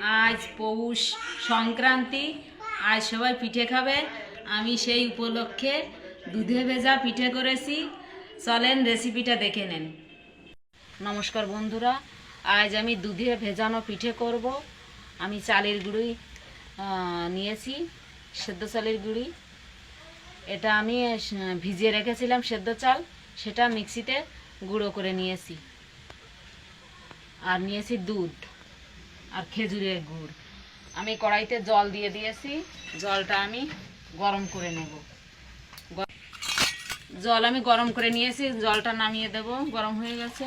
আজ পৌষ সংক্রান্তি, আজ সবাই পিঠে খাবে। আমি সেই উপলক্ষে দুধে ভেজা পিঠে করেছি। চলেন রেসিপিটা দেখে নেন। নমস্কার বন্ধুরা, আজ আমি দুধে ভেজানো পিঠে করব। আমি চালের গুঁড়ি নিয়েছি, সেদ্ধ চালের গুঁড়ি। এটা আমি ভিজিয়ে রেখেছিলাম সেদ্ধ চাল। সেটা মিক্সিতে গুঁড়ো করে নিয়েছি। আর নিয়েছি দুধ। আর খেজুরের গুড়। আমি কড়াইতে জল দিয়ে দিয়েছি। জলটা আমি গরম করে নেব। জল আমি গরম করে নিয়েছি। জলটা নামিয়ে দেব। গরম হয়ে গেছে।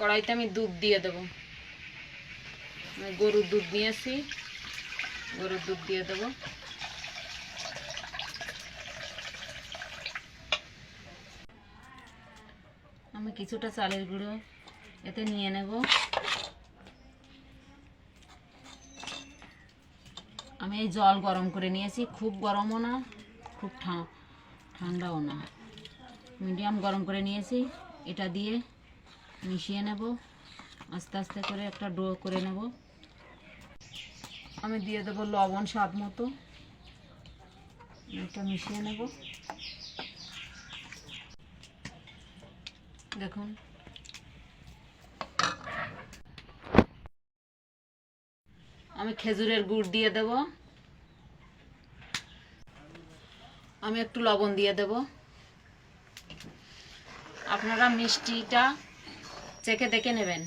কড়াইতে আমি দুধ দিয়ে দেব। গরুর দুধ নিয়েছি। গরুর দুধ দিয়ে দেবো। আমি কিছুটা চালের গুঁড়ো এতে নিয়ে নেব। আমি এই জল গরম করে নিয়েছি, খুব গরমও না, খুব ঠান্ডাও না। মিডিয়াম গরম করে নিয়েছি, এটা দিয়ে মিশিয়ে নেব, আস্তে আস্তে করে একটা ডো করে নেব। আমি দিয়ে দেবো লবণ স্বাদ মতো। এটা মিশিয়ে নেব। দেখুন। আমি খেজুরের গুড় দিয়ে দেব। আমি একটু লবণ দিয়ে দেব। আপনারা মিষ্টিটা চেখে দেখে নেবেন।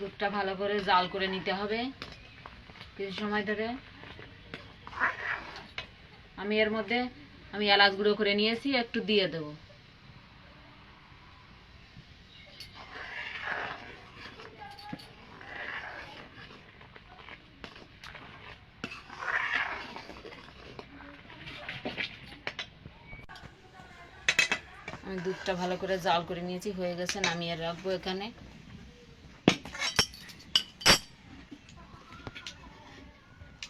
দুধটা ভালো করে জাল করে নিতে হবে কিছু সময় ধরে। আমি এর মধ্যে আমি এলাচ গুঁড়ো করে নিয়েছি, একটু দিয়ে দেব। আমি দুধটা ভালো করে জাল করে নিয়েছি, হয়ে গেছে, নামিয়ে রাখব এখানে।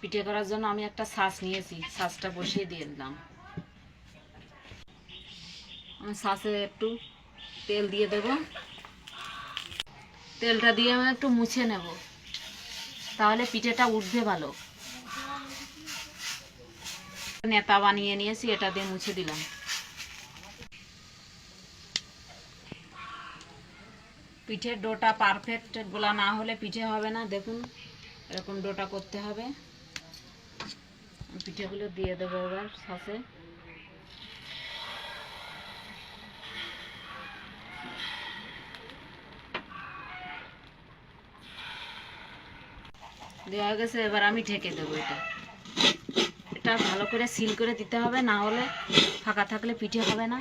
পিঠে করার জন্য আমি একটা ছাঁচ নিয়েছি ছাঁচটা বসিয়ে দিয়ে দিলাম। ছাঁচে একটু তেল দিয়ে দেব। তেলটা দিয়ে আমি একটু মুছে নেব। তাহলে পিঠেটা উঠবে ভালো। নেতা বানিয়ে নিয়েছি, এটা দিয়ে মুছে দিলাম। পিঠের ডোটা পারফেক্ট গোলা না হলে পিঠে হবে না, দেখুন। এরকম ডোটা করতে হবে। পিঠেগুলো দিয়ে দেবো এবার সসে। দেওয়া গেছে, এবার আমি ঢেকে দেবো এটা। এটা ভালো করে সিল করে দিতে হবে, না হলে ফাঁকা থাকলে পিঠে হবে না।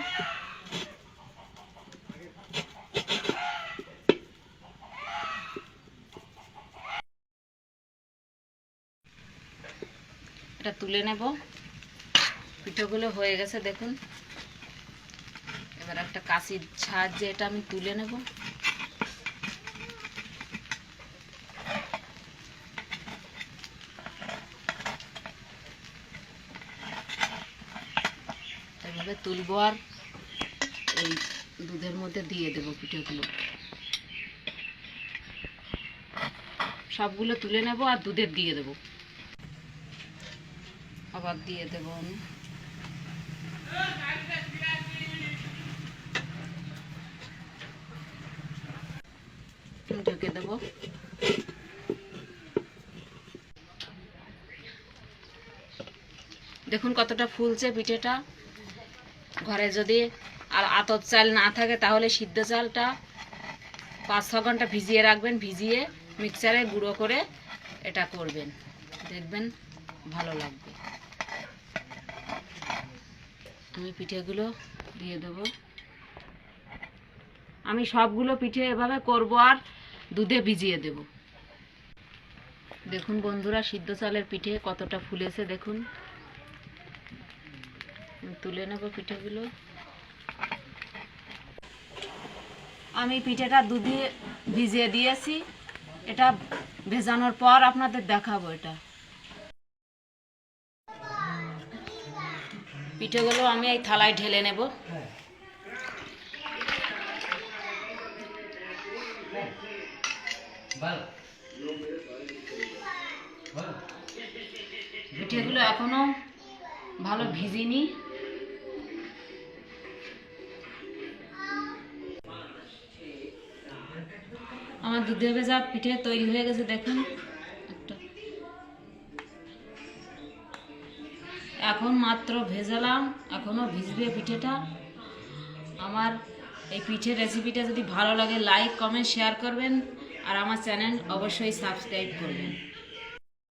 এটা তুলে নেব। পিঠেগুলো হয়ে গেছে, দেখুন। এবার একটা কাশির সাহায্যে এটা আমি তুলে নেব। এভাবে তুলবো আর এই দুধের মধ্যে দিয়ে দেবো পিঠেগুলো। সবগুলো তুলে নেব আর দুধের দিয়ে দেবো। আবার দিয়ে দেব আমি। দেব। দেখুন কতটা ফুলছে পিঠেটা। ঘরে যদি আর আতপ চাল না থাকে, তাহলে সিদ্ধ চালটা পাঁচ ছ ঘণ্টা ভিজিয়ে রাখবেন, ভিজিয়ে মিক্সারে গুঁড়ো করে এটা করবেন। দেখবেন ভালো লাগবে। আমি পিঠেগুলো দিয়ে দেব। আমি সবগুলো পিঠে এভাবে করব আর দুধে ভিজিয়ে দেব। দেখুন বন্ধুরা, সিদ্ধ চালের পিঠে কতটা ফুলেছে, দেখুন। তুলে নেব পিঠেগুলো। আমি পিঠেটা দুধে ভিজিয়ে দিয়েছি। এটা ভেজানোর পর আপনাদের দেখাবো এটা। পিঠেগুলো আমি এই থালায় ঢেলে নেব। পিঠেগুলো এখনও ভালো ভিজিনি। আমার দুধে ভেজা পিঠে তৈরি হয়ে গেছে, দেখুন। একটা। এখন মাত্র ভেজালাম এখনও ভিজবে পিঠেটা। আমার এই পিঠের রেসিপিটা যদি ভালো লাগে, লাইক, কমেন্ট, শেয়ার করবেন। আর আমার চ্যানেল অবশ্যই সাবস্ক্রাইব করবেন।